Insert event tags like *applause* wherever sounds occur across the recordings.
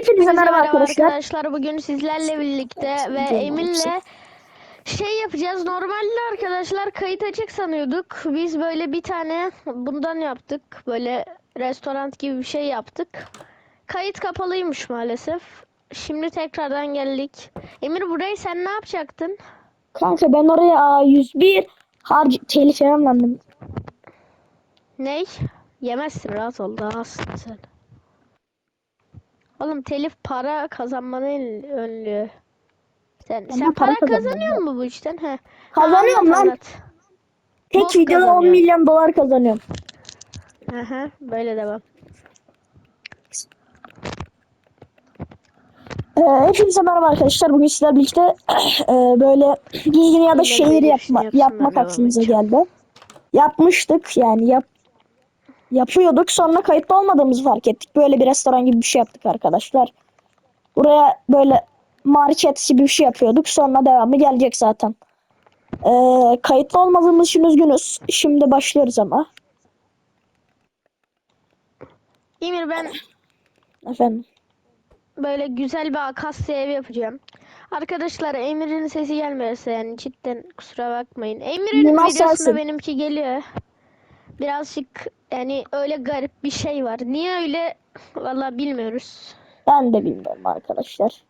Hepinize merhaba arkadaşlar. arkadaşlar. Bugün sizlerle birlikte ve Emin'le şey yapacağız. Normalde arkadaşlar kayıt açık sanıyorduk. Biz böyle bir tane bundan yaptık. Böyle restoran gibi bir şey yaptık. Kayıt kapalıymış maalesef. Şimdi tekrardan geldik. Emir burayı sen ne yapacaktın? Kanka ben oraya A101 harc telif yemem Ney? Yemezsin rahat ol daha sen. Oğlum telif para kazanmanın önlüğü. Sen, Ben sen para para kazanıyor mu bu işten? He. Kazanıyorum Anlat, lan. anlat. Tek Bok videoda 10 kazanıyor. milyon dolar kazanıyorum. Aha, böyle devam. Ee, hepinize merhaba arkadaşlar. Bugün sizlerle birlikte *clears throat* e, böyle *clears throat* giyini ya da şehir yapma, yapmak aklımıza geldi. Yapmıştık yani yap yapıyorduk sonra kayıtlı olmadığımızı fark ettik. Böyle bir restoran gibi bir şey yaptık arkadaşlar. Buraya böyle market gibi bir şey yapıyorduk. Sonra devamı gelecek zaten. Ee, kayıtlı olmadığımız için üzgünüz. Şimdi başlıyoruz ama. Emir ben Efendim. böyle güzel bir akasya ev yapacağım. Arkadaşlar Emir'in sesi gelmiyorsa yani cidden kusura bakmayın. Emir'in videosunda benimki geliyor. Birazcık yani öyle garip bir şey var. Niye öyle vallahi bilmiyoruz. Ben de bilmiyorum arkadaşlar.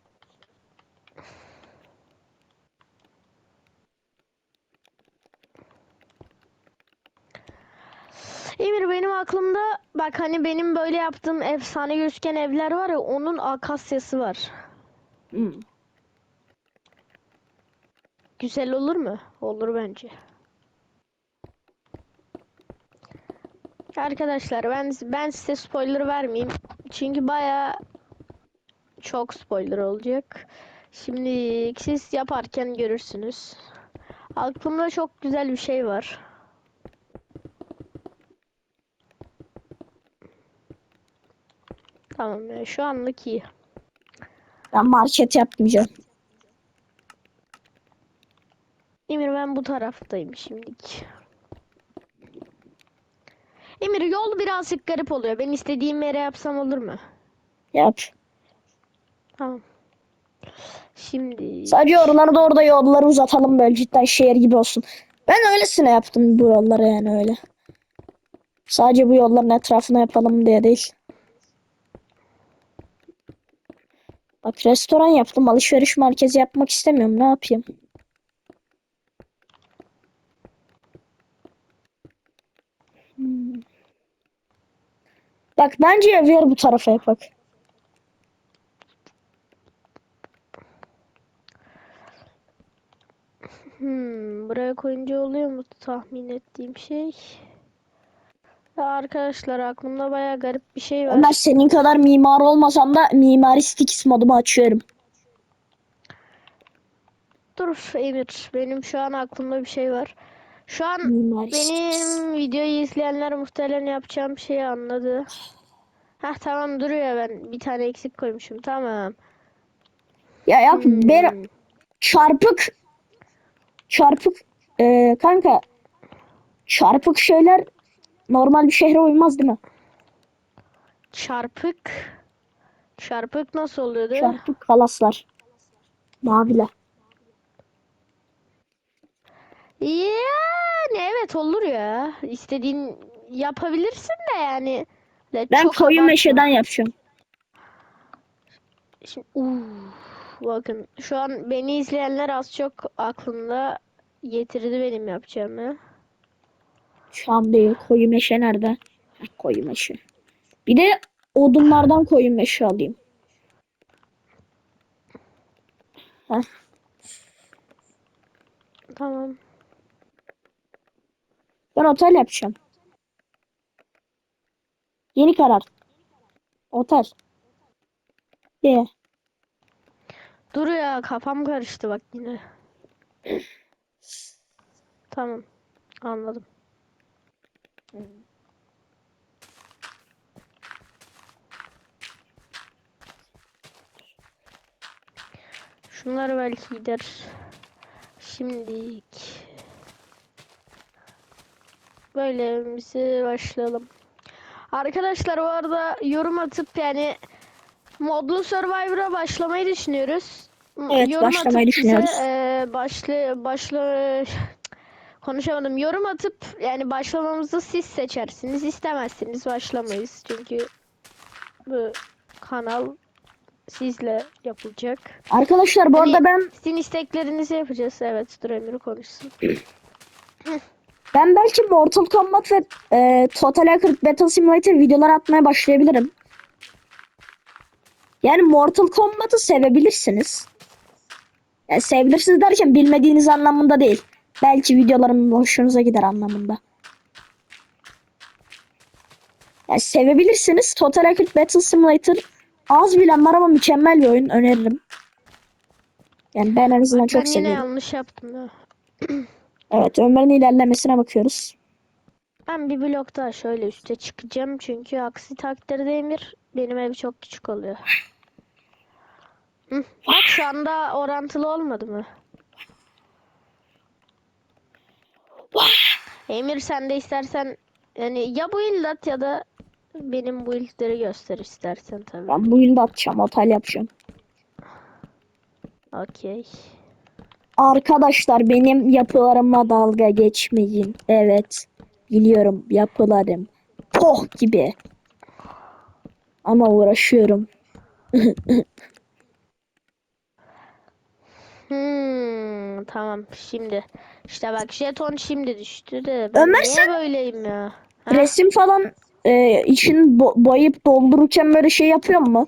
Emir benim aklımda bak hani benim böyle yaptığım efsane gözüken evler var ya onun akasyası var. Hmm. Güzel olur mu? Olur bence. Arkadaşlar ben ben size spoiler vermeyeyim. Çünkü baya çok spoiler olacak. Şimdi siz yaparken görürsünüz. Aklımda çok güzel bir şey var. Tamam ya şu anlık iyi. Ben market yapmayacağım. Emir ben bu taraftayım şimdilik. Emir yol birazcık garip oluyor. Ben istediğim yere yapsam olur mu? Yap. Tamam. Şimdi Sadece oraları da orada yolları uzatalım böyle cidden şehir gibi olsun. Ben öylesine yaptım bu yolları yani öyle. Sadece bu yolların etrafına yapalım diye değil. Bak restoran yaptım. Alışveriş merkezi yapmak istemiyorum. Ne yapayım? Bak bence ev bu tarafa yapak. hmm, buraya koyunca oluyor mu tahmin ettiğim şey? Ya arkadaşlar aklımda baya garip bir şey var. Ömer senin kadar mimar olmasam da mimaristik modumu açıyorum. Dur Emir, benim şu an aklımda bir şey var. Şu an Mimaristik. benim videoyu izleyenler muhtemelen yapacağım şeyi anladı. Heh tamam duruyor ben bir tane eksik koymuşum tamam. Ya yap Hmm. ben çarpık çarpık e, kanka çarpık şeyler normal bir şehre uymaz değil mi? Çarpık. Çarpık nasıl oluyordu? Çarpık kalaslar. Maviler. Yani evet olur ya. İstediğin yapabilirsin de yani. De Ben çok koyu abartma. meşeden yapacağım. Şimdi, uf, bakın şu an beni izleyenler az çok aklında getirdi benim yapacağımı. Şu an değil. Koyu meşe nerede? Koyu meşe. Bir de odunlardan koyu meşe alayım. Heh. Tamam. Ben otel yapacağım. Yeni karar. Otel. Ye. Dur ya kafam karıştı bak yine. Tamam. Anladım. Şunlar belki gider. Şimdilik. Böyle evimize başlayalım. Arkadaşlar bu arada yorum atıp yani Modlu Survivor'a başlamayı düşünüyoruz. Evet, Yorum başlamayı düşünüyoruz. Bize, e, başla başla *sighs* konuşamadım. Yorum atıp yani başlamamızı siz seçersiniz. İstemezsiniz başlamayız. Çünkü bu kanal sizle yapılacak. Arkadaşlar bu Hani- arada ben Sizin isteklerinizi yapacağız. Evet, dur Emir konuşsun. *clears throat* ben belki Mortal Kombat ve e, Total Hacker Battle Simulator videolar atmaya başlayabilirim. Yani Mortal Kombat'ı sevebilirsiniz. Yani sevebilirsiniz derken bilmediğiniz anlamında değil. Belki videolarım hoşunuza gider anlamında. Yani sevebilirsiniz. Total Hacker Battle Simulator az bilen var ama mükemmel bir oyun öneririm. Yani ben en azından ben çok yine seviyorum. yanlış yaptım ya. *clears throat* Evet Ömer'in ilerlemesine bakıyoruz. Ben bir blok daha şöyle üste çıkacağım. Çünkü aksi takdirde Emir benim ev çok küçük oluyor. Hı, Bak şu anda orantılı olmadı mı? Emir sen de istersen yani ya bu build at ya da benim bu build'leri göster istersen tabii. Ben bu yılda atacağım. Otel yapacağım. Okey. Arkadaşlar benim yapılarıma dalga geçmeyin. Evet. Biliyorum yapılarım. Poh gibi. Ama uğraşıyorum. *laughs* Hmm, tamam şimdi. İşte bak jeton şimdi düştü de ben Ömer niye sen- böyleyim ya? Ha? Resim falan e, için bo- boyayıp doldururken böyle şey yapıyor mu?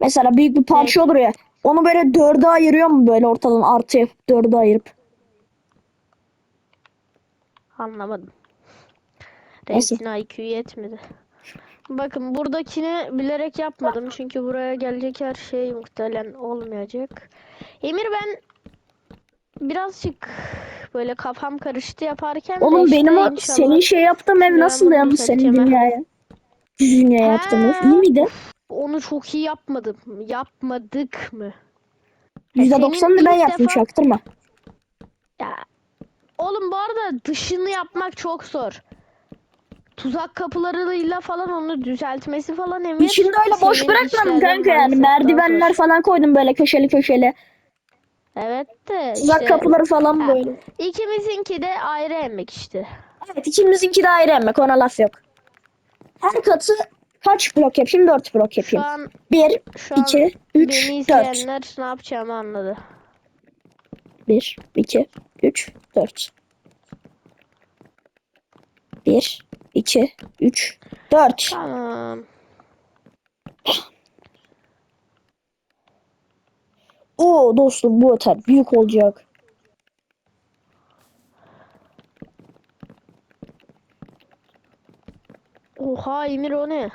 Mesela büyük bir parça olur ya. Onu böyle dörde ayırıyor mu böyle ortadan artı yapıp dörde ayırıp? Anlamadım. Neyse. Reisin IQ yetmedi. Bakın buradakini bilerek yapmadım. Çünkü buraya gelecek her şey muhtemelen olmayacak. Emir ben birazcık böyle kafam karıştı yaparken Oğlum işte benim o inşallah- senin şey yaptığım ev nasıl yalnız senin dünyaya? Dünya yaptığımız Ha. iyi miydi? Onu çok iyi yapmadım. Yapmadık mı? Ya %90'ını senin ben yaptım defa- çaktırma. Ya oğlum bu arada dışını yapmak çok zor. Tuzak kapılarıyla falan onu düzeltmesi falan Emir. İçinde öyle boş bırakmadım kanka yani. Merdivenler falan koydum böyle köşeli köşeli. Evet de Tuzak işte kapıları falan Ha. böyle. ikimizinki de ayrı emek işte. Evet ikimizinki de ayrı emek ona laf yok. Her katı kaç blok yapayım? 4 blok Şu yapayım. an 1, şu an 2, 3, beni 4. izleyenler ne yapacağımı anladı. 1, 2, 3, 4. 1, 2, 3, 4. Tamam. Oo dostum bu otel büyük olacak. Oha Emir o ne?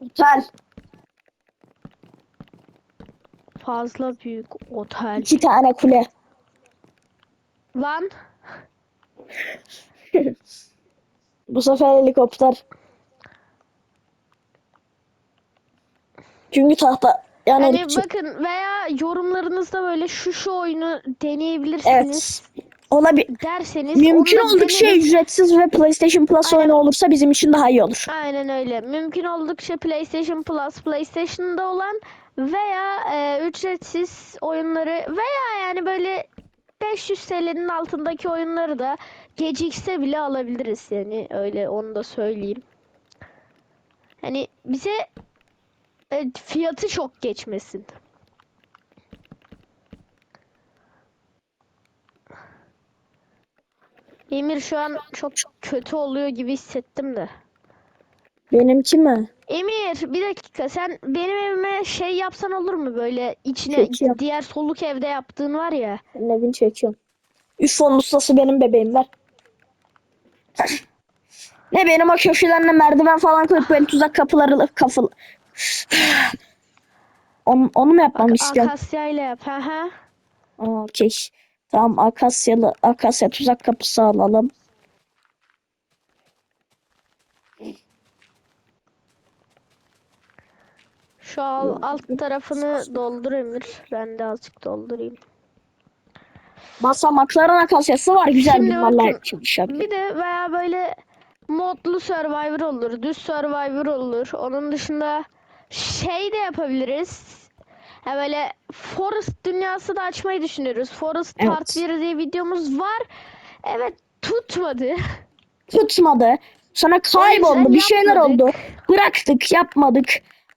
Otel. Fazla büyük otel. iki tane kule. Lan *laughs* Bu sefer helikopter. Çünkü tahta yani helikopter. bakın veya yorumlarınızda böyle şu şu oyunu deneyebilirsiniz Evet. Olabilir. derseniz Mümkün onu da oldukça deneriz. ücretsiz ve PlayStation Plus Aynen. oyunu olursa bizim için daha iyi olur. Aynen öyle. Mümkün oldukça PlayStation Plus, PlayStation'da olan veya e, ücretsiz oyunları veya yani böyle 500 TL'nin altındaki oyunları da gecikse bile alabiliriz yani öyle onu da söyleyeyim. Hani bize e, fiyatı çok geçmesin. Emir şu an çok kötü oluyor gibi hissettim de. Benimki mi? Emir bir dakika sen benim evime şey yapsan olur mu böyle içine yap. diğer soluk evde yaptığın var ya. Senin evini çekiyorum. Üç fon ustası benim bebeğim ver. ne benim o köşelerine merdiven falan koyup böyle tuzak kapıları kafıl. *sighs* onu, onu mu yapmamı istiyorsun? Akasya ile yap. Ha ha. Okey. Tamam akasyalı akasya tuzak kapısı alalım. Şu al, alt tarafını doldur Emir. Ben de azıcık doldurayım. Basamakların akasyası var güzel Şimdi çok şaka. Bir de veya böyle modlu Survivor olur, düz Survivor olur. Onun dışında şey de yapabiliriz. Ha böyle Forest dünyası da açmayı düşünüyoruz. Forest Evet. Part 1 diye videomuz var. Evet tutmadı. *laughs* Tutmadı. Sonra kayboldu. Bir şeyler yapmadık. oldu. Bıraktık, yapmadık.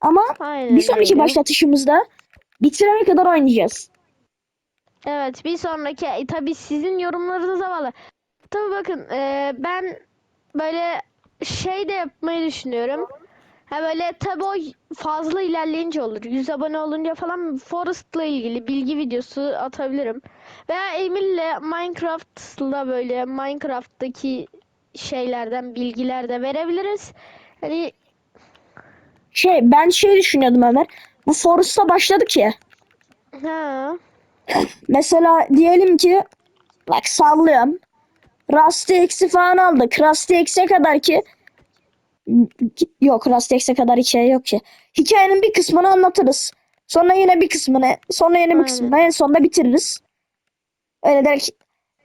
Ama Aynen bir sonraki öyle. başlatışımızda bitirene kadar oynayacağız. Evet bir sonraki e, tabii sizin yorumlarınıza bağlı. Tabii bakın e, ben böyle şey de yapmayı düşünüyorum. Ha böyle tabii o fazla ilerleyince olur. 100 abone olunca falan Forest'la ilgili bilgi videosu atabilirim. Veya Emir'le Minecraft'la böyle Minecraft'taki şeylerden bilgiler de verebiliriz. Hani Şey ben şey düşünüyordum Ömer. Bu Forest'a başladık ya. ha Mesela diyelim ki bak sallıyorum. Rusty X'i falan aldık. Rusty X'e kadar ki yok Rusty X'e kadar hikaye yok ki. Hikayenin bir kısmını anlatırız. Sonra yine bir kısmını, sonra yine bir kısmını en sonunda bitiririz. Öyle direkt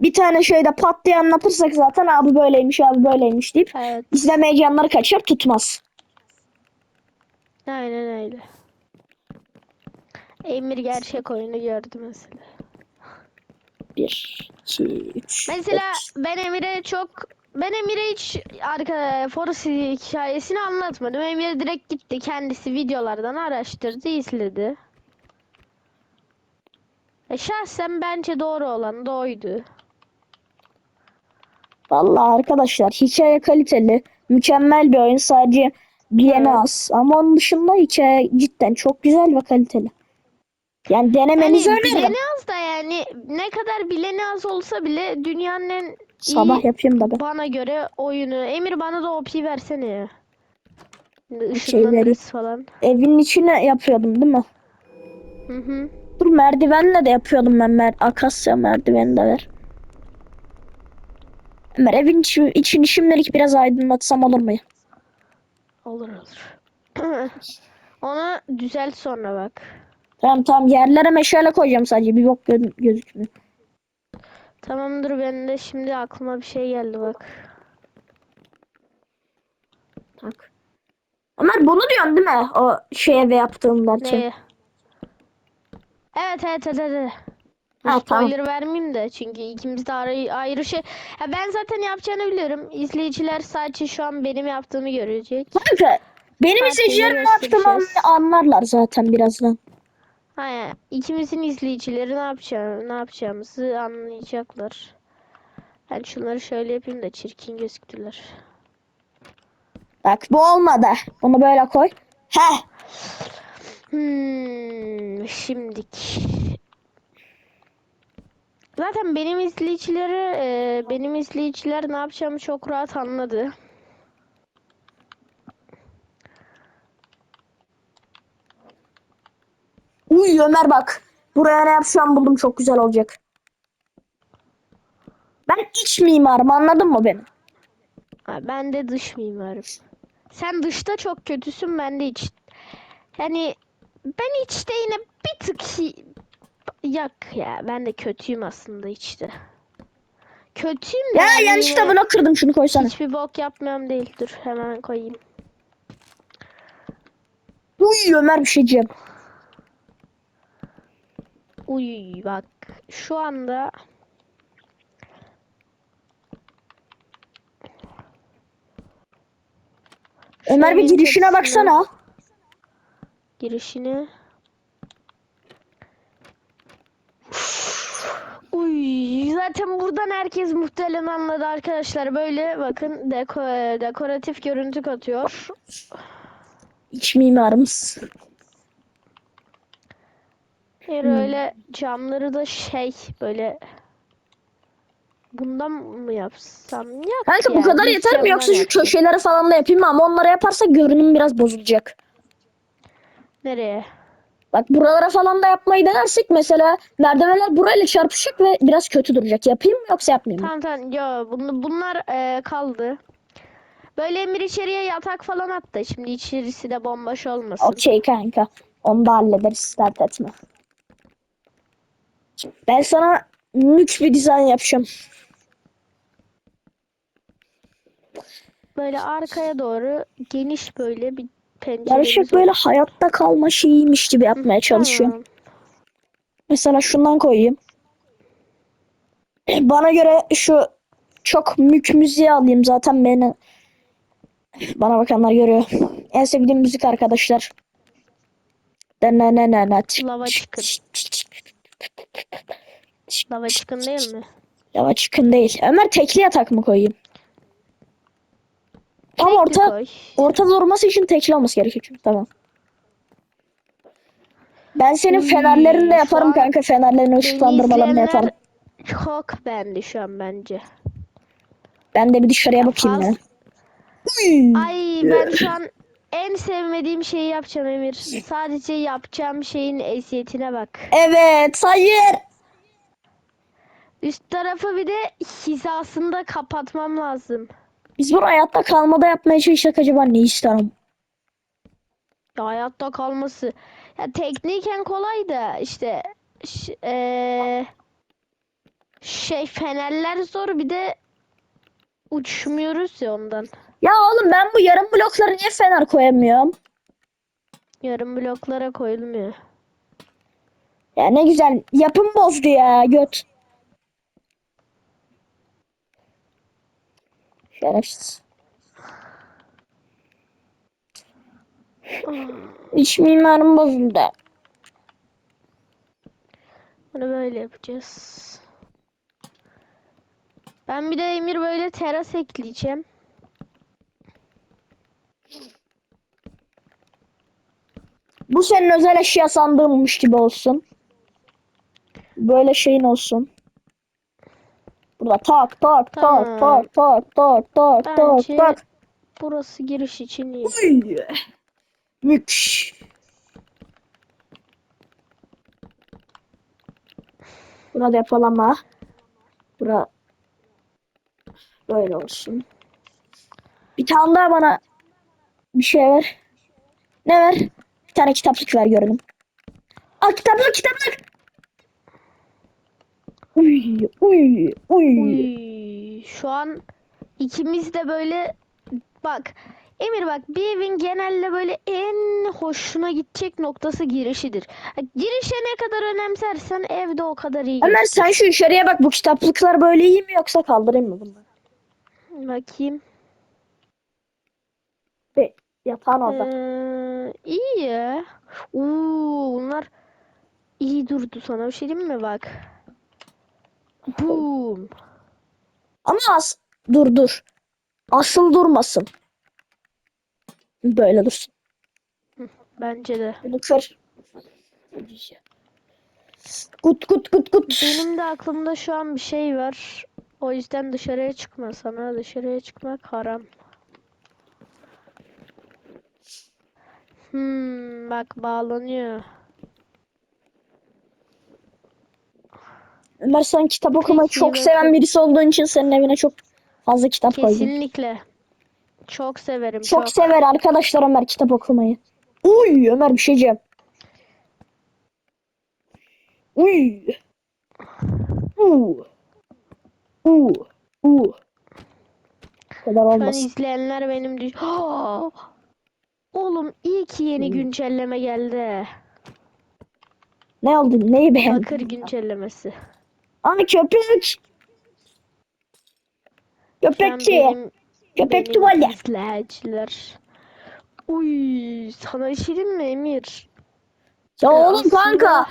bir tane şeyde pat diye anlatırsak zaten abi böyleymiş abi böyleymiş deyip evet izlemeyenler kaçar tutmaz. aynen öyle. Emir gerçek oyunu gördü mesela. 1, 2, 3, Mesela ben Emir'e çok ben Emir'e hiç arka Forest hikayesini anlatmadım. Emir direkt gitti kendisi videolardan araştırdı, izledi. E şahsen bence doğru olan da oydu. Vallahi arkadaşlar hikaye kaliteli, mükemmel bir oyun sadece bilene Evet. az. Ama onun dışında hikaye cidden çok güzel ve kaliteli. Yani denemenizi Hani öneririm. bileni az da yani ne kadar bileni az olsa bile dünyanın en Sabah iyi yapayım da ben. bana göre oyunu. Emir bana da OP versene ya. Işınlanırız falan. Evin içine yapıyordum değil mi? Hı hı. Dur merdivenle de yapıyordum ben. Mer Akasya merdiveni de ver. Ömer evin içi, içini şimdilik biraz aydınlatsam olur mu? Olur olur. *clears throat* Onu düzelt sonra bak. Tamam tamam yerlere meşale koyacağım sadece bir bok gö- gözükmüyor. Tamamdır ben de şimdi aklıma bir şey geldi bak. Tak. Ömer bunu diyorsun değil mi? O şeye ve yaptığım derken. Neye? Evet evet evet. evet. Ha, tamam. Spoiler vermeyeyim de çünkü ikimiz de ayrı, ayrı şey. Ya ben zaten yapacağını biliyorum. İzleyiciler sadece şu an benim yaptığımı görecek. Kanka benim Farkını izleyicilerim ne yaptığımı anla- anlarlar zaten birazdan. Aynen. İkimizin izleyicileri ne yapacağını, ne yapacağımızı anlayacaklar. Ben şunları şöyle yapayım da çirkin gözüktüler. Bak bu olmadı. Bunu böyle koy. Heh. Hmm, şimdik. Zaten benim izleyicileri, e, benim izleyiciler ne yapacağımı çok rahat anladı. Uy Ömer bak. Buraya ne yapacağım buldum çok güzel olacak. Ben iç mimarım anladın mı beni? Ha, ben de dış mimarım. Sen dışta çok kötüsün, ben de iç. Yani ben içte yine bir tık yak ya. Ben de kötüyüm aslında içte. Kötüyüm de Ya yani yanlışlıkla bunu kırdım şunu koysana. hiçbir bok yapmıyorum değil. Dur hemen koyayım. Uy Ömer bir şey diyeceğim. Uy bak şu anda Ömer bir girişine baksana. girişini Uy zaten buradan herkes muhtemelen anladı arkadaşlar. Böyle bakın deko dekoratif görüntü katıyor. İç mimarımız. Bir öyle camları da şey böyle bundan mı yapsam? Yok Kanka bu ya, kadar yeter mi camdan yoksa şu yapayım. köşeleri falan da yapayım mı? Ama onları yaparsak görünüm biraz bozulacak. Nereye? Bak buralara falan da yapmayı denersek mesela merdivenler burayla çarpışacak ve biraz kötü duracak. Yapayım mı yoksa yapmayayım mı? Tamam tamam. Yo, bunu, bunlar e, kaldı. Böyle Emir içeriye yatak falan attı. Şimdi içerisi de bomboş olmasın. Okey kanka. Onu da hallederiz dert etme. Ben sana mük bir dizayn yapacağım. Böyle arkaya doğru geniş böyle bir penceremiz Yarışık böyle hayatta kalma şeyiymiş gibi yapmaya çalışıyorum. Tamam. Mesela şundan koyayım. *clears throat* Bana göre şu çok mük müziği alayım zaten beni *clears throat* bana bakanlar görüyor. En sevdiğim müzik arkadaşlar. Ne ne ne ne. Lava çıkın. Lava çıkın değil mi? Lava çıkın değil. Ömer tekli yatak mı koyayım? Tam Tekli orta koy. ortada durması için tekli olması gerekiyor çünkü tamam. Ben senin Uy, fenerlerini de yaparım an kanka. Fenerlerini Beni ışıklandırmalarını yaparım. Çok beğendi şu an bence. Ben de bir dışarıya bakayım ya. Ay ben şu an en sevmediğim şeyi yapacağım Emir. Sadece yapacağım şeyin eziyetine bak. Evet, hayır. Üst tarafı bir de hizasında kapatmam lazım. Biz bunu hayatta kalmada yapmaya çalışsak acaba ne isterim? Ya hayatta kalması. Ya tekniken kolay da işte ş- eee, şey fenerler zor bir de uçmuyoruz ya ondan. Ya oğlum ben bu yarım bloklara niye fener koyamıyorum? Yarım bloklara koyulmuyor. Ya ne güzel. Yapım bozdu ya göt. Şerefsiz. İç mimarım bozuldu. Bunu böyle yapacağız. Ben bir de Emir böyle teras ekleyeceğim. Bu senin özel eşya sandığınmış gibi olsun. Böyle şeyin olsun. Burada tak tak tak Tamam. tak tak tak tak tak Bence tak. burası giriş için iyi. Uy. Mük. Buna depolama. Bura böyle olsun. Bir tane daha bana bir şey ver. Ne ver? Bir tane kitaplık ver görelim. Al kitaplık kitaplık. Uy uy uy. Uy, şu an ikimiz de böyle bak Emir bak bir evin genelde böyle en hoşuna gidecek noktası girişidir. Girişe ne kadar önemsersen evde o kadar iyi Ömer sen şu içeriye bak bu kitaplıklar böyle iyi mi yoksa kaldırayım mı bunları? Bakayım. Yatağın orada. Ee, iyi ya. Oo, bunlar iyi durdu sana bir şey diyeyim mi bak. Boom. Ama as dur dur. Asıl durmasın. Böyle dursun. Bence de. Kır. Kut kut kut kut. Benim de aklımda şu an bir şey var. O yüzden dışarıya çıkma sana. Dışarıya çıkmak haram. Hmm, bak bağlanıyor. Ömer sen kitap okumayı çok seven birisi olduğun için senin evine çok fazla kitap koydum. Kesinlikle. Çok severim. Çok, Çok, sever arkadaşlar Ömer kitap okumayı. Uy Ömer bir şey diyeceğim. Uy. U. U. U. Bu kadar Şu an olmaz. izleyenler benim düş... *gasps* Oğlum iyi ki yeni güncelleme geldi. Ne oldu? Neyi beğendin? Bakır güncellemesi. Ay köpek. Köpekçi. benim, Köpek tuvalet. izleyiciler. Uy, sana diyeyim mi Emir? Ya Ee, oğlum aslında- kanka.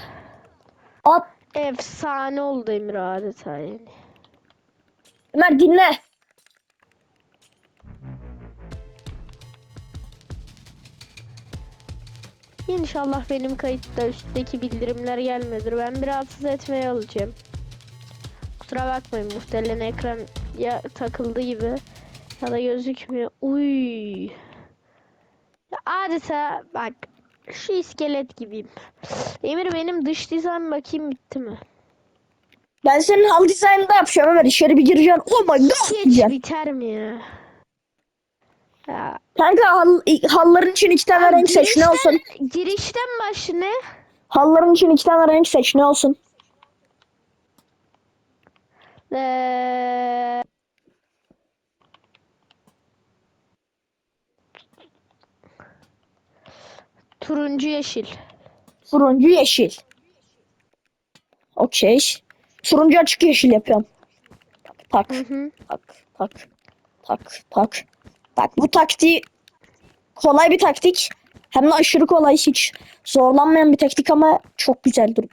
At. Efsane oldu Emir adeta yani. Ömer dinle. İnşallah benim kayıtta üstteki bildirimler gelmedir. Ben bir rahatsız etmeye alacağım. Kusura bakmayın muhtemelen ekran ya takıldı gibi ya da gözükmüyor. Uy. Ya adeta bak şu iskelet gibiyim. Emir benim dış dizayn bakayım bitti mi? Ben senin hal dizaynında yapacağım Ömer. İçeri bir gireceksin. Oh my god Hiç biter mi ya? Ya Kanka hal, halların için iki tane renk seç ne olsun? girişten baş ne? Halların için iki tane renk seç ne olsun? Ee, Turuncu yeşil. Turuncu yeşil. Okey. Turuncu açık yeşil yapıyorum. Tak Hı hı. tak tak tak tak. Tak bu taktiği kolay bir taktik. Hem de aşırı kolay hiç zorlanmayan bir taktik ama çok güzel dur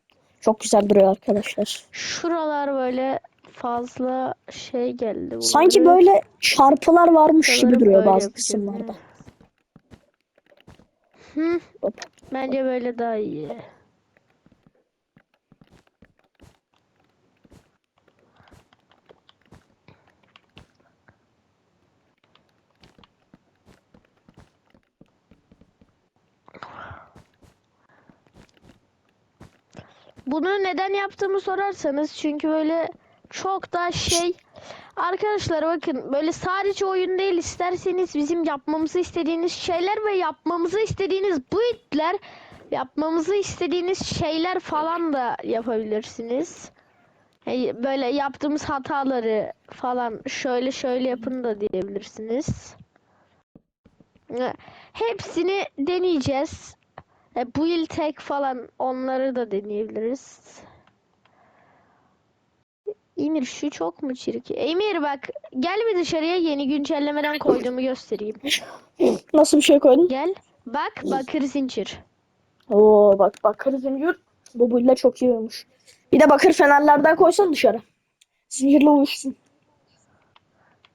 çok güzel duruyor arkadaşlar. Şuralar böyle fazla şey geldi. Sanki bunları. böyle çarpılar varmış gibi Sanırım duruyor böyle bazı kısımlarda. Hı, bence böyle daha iyi. Bunu neden yaptığımı sorarsanız çünkü böyle çok da şey Arkadaşlar bakın böyle sadece oyun değil isterseniz bizim yapmamızı istediğiniz şeyler ve yapmamızı istediğiniz bu itler yapmamızı istediğiniz şeyler falan da yapabilirsiniz. Böyle yaptığımız hataları falan şöyle şöyle yapın da diyebilirsiniz. Hepsini deneyeceğiz. E, build tek falan onları da deneyebiliriz. Emir şu çok mu çirkin? Emir bak gel bir dışarıya yeni güncellemeden koyduğumu göstereyim. Nasıl bir şey koydun? Gel. Bak bakır zincir. Oo bak bakır zincir bu bulle çok iyi olmuş. Bir de bakır fenerlerden koysan dışarı. Zincirle uyuşsun.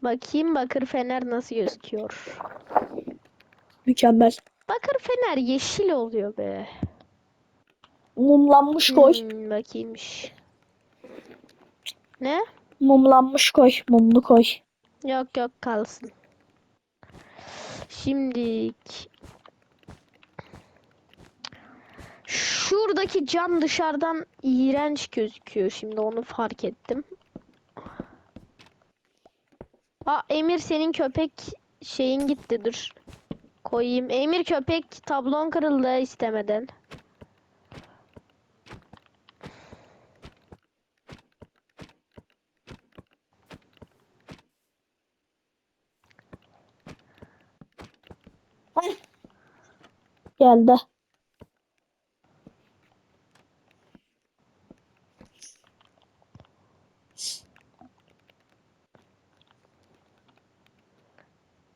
Bakayım bakır fener nasıl gözüküyor. Mükemmel. Bakır fener yeşil oluyor be. Mumlanmış koy. Hmm, bakayımmış. Ne? Mumlanmış koy. Mumlu koy. Yok yok kalsın. Şimdi şuradaki cam dışarıdan iğrenç gözüküyor. Şimdi onu fark ettim. Aa Emir senin köpek şeyin gitti dur. Koyayım. Emir köpek tablon kırıldı istemeden. Geldi.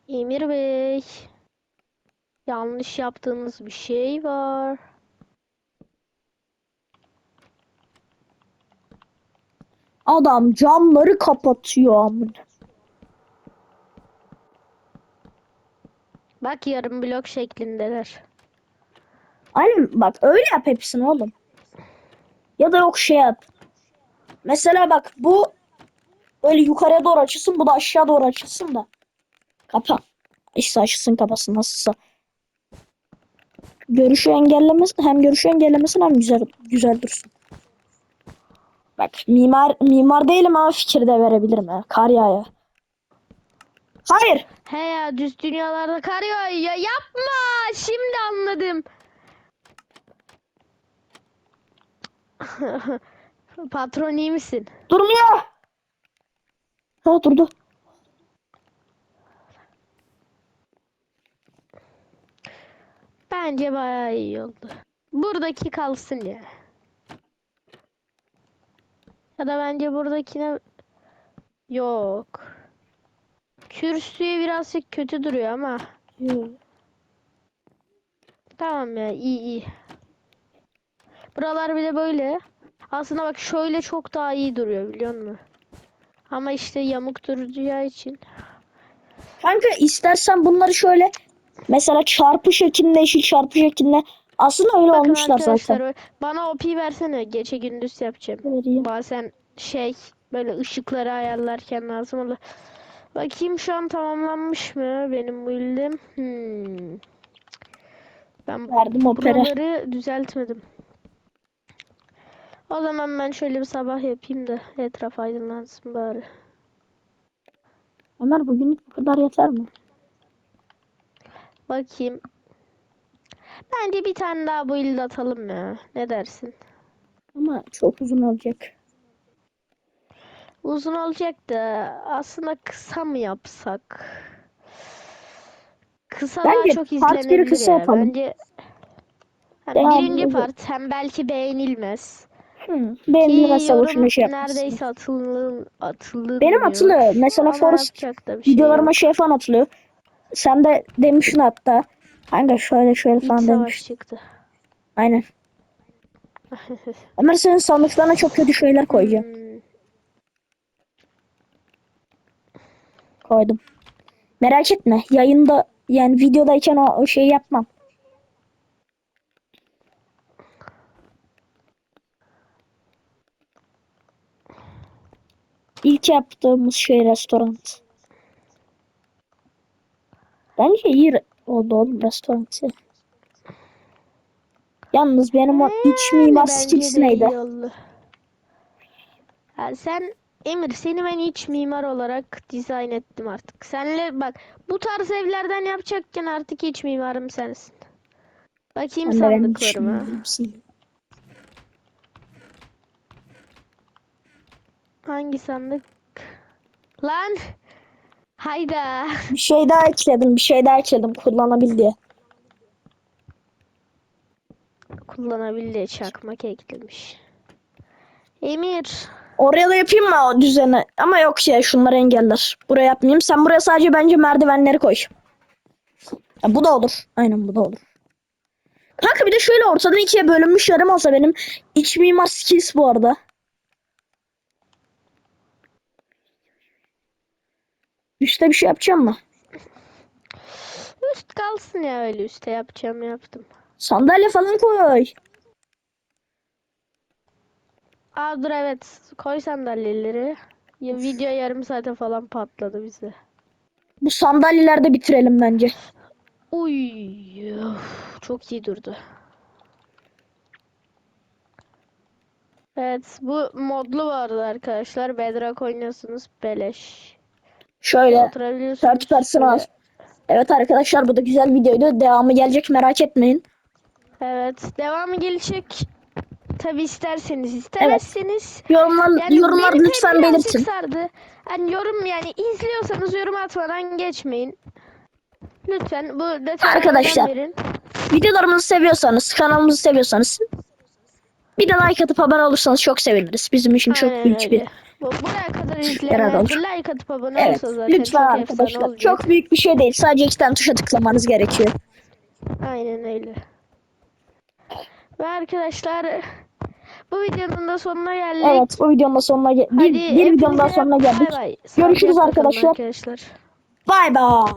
Emir Bey. Yanlış yaptığınız bir şey var. Adam camları kapatıyor amına. Bak yarım blok şeklindeler. Aynen bak öyle yap hepsini oğlum. Ya da yok şey yap. Mesela bak bu böyle yukarıya doğru açılsın bu da aşağı doğru açılsın da. Kapa. İşte açılsın kapasın nasılsa. Görüşü engellemesin hem görüşü engellemesin hem güzel güzel dursun. Bak mimar mimar değilim ama fikir de verebilirim ya. Kar yağıyor. Hayır. He ya düz dünyalarda kar yağıyor. Ya yapma. Şimdi anladım. *laughs* Patron iyi misin? Durmuyor. Ha durdu. Bence bayağı iyi oldu. Buradaki kalsın ya. Ya da bence buradakine yok. Kürsüye birazcık kötü duruyor ama tamam ya iyi iyi. Buralar bir de böyle. Aslında bak şöyle çok daha iyi duruyor biliyor musun? Ama işte yamuk duracağı için. Kanka istersen bunları şöyle mesela çarpı şeklinde yeşil çarpı şeklinde aslında öyle Bakın olmuşlar zaten. bana OP versene. Gece gündüz yapacağım. Vereyim. Bazen şey böyle ışıkları ayarlarken lazım olur. Bakayım şu an tamamlanmış mı benim build'im? Hmm. Ben Verdim opera. buraları düzeltmedim. O zaman ben şöyle bir sabah yapayım da etraf aydınlansın bari. Ömer bugünlük bu kadar yeter mi? Bakayım. Bence bir tane daha build atalım ya. Ne dersin? Ama çok uzun olacak. Uzun olacak da aslında kısa mı yapsak? Kısa Bence daha çok part izlenebilir kısa ya. yapalım. Bence Devam birinci part hem belki beğenilmez. Mesela yorum boşuna şey yapmışsın. neredeyse atıldı, atıldı Benim atılıyor. Mesela Ama Forest şey videolarıma şey falan atılıyor. Sen de demişsin hatta. Kanka şöyle şöyle İç falan demiş. çıktı. Aynen. *laughs* Ömer senin sandıklarına çok kötü şeyler koyacağım. Hmm. Koydum. Merak etme. Yayında yani videodayken o, o şeyi yapmam. İlk yaptığımız şey restoran. Bence iyi oldu oğlum restoran. Yalnız benim o iç Yani mimar skills neydi? iyi oldu. Ya sen Emir seni ben iç mimar olarak dizayn ettim artık. Senle bak bu tarz evlerden yapacakken artık iç mimarım sensin. Bakayım iç sandıklarıma. Hangi sandık? Lan! Hayda! Bir şey daha ekledim. Bir şey daha ekledim kullanabil diye. Kullanabildiği çakmak eklemiş. Emir! Oraya da yapayım mı o düzeni? Ama yok ya şunları engeller. Buraya yapmayayım. Sen buraya sadece bence merdivenleri koy. Ya bu da olur. Aynen bu da olur. Kanka bir de şöyle ortadan ikiye bölünmüş yarım olsa benim iç mimar skills bu arada. Üste bir şey yapacağım mı? Üst kalsın ya öyle üste yapacağım yaptım. Sandalye falan koy. Aa dur evet koy sandalyeleri. Ya, video yarım saate falan patladı bize. Bu sandalyelerde bitirelim bence. Uy, of, çok iyi durdu. Evet, bu modlu arada arkadaşlar. Bedrock oynuyorsunuz beleş. Şöyle third personal. Böyle- Evet arkadaşlar bu da güzel videoydu. Devamı gelecek merak etmeyin. Evet, devamı gelecek. Tabi isterseniz, istemezseniz. Yorumlar, Yani yorumlar lütfen belirtin. sardı. Yani yorum yani izliyorsanız yorum atmadan geçmeyin. Lütfen bu detaylardan Arkadaşlar. verin. Videolarımızı seviyorsanız, kanalımızı seviyorsanız bir de like atıp abone olursanız çok seviniriz. Bizim için çok Aynen büyük öyle. bir Bu, buraya kadar Yarar izleyenler olur. like atıp abone Evet, olsa zaten lütfen çok efsane arkadaşlar. olacak. Çok büyük bir şey değil. Sadece iki tane tuşa tıklamanız gerekiyor. Aynen öyle. Ve arkadaşlar bu videonun da sonuna geldik. Evet, bu videonun da sonuna gel bir, Hadi bir videonun daha hepinize sonuna bay geldik. bay. Görüşürüz Sağlıcakla kalın arkadaşlar. arkadaşlar. Bay bay.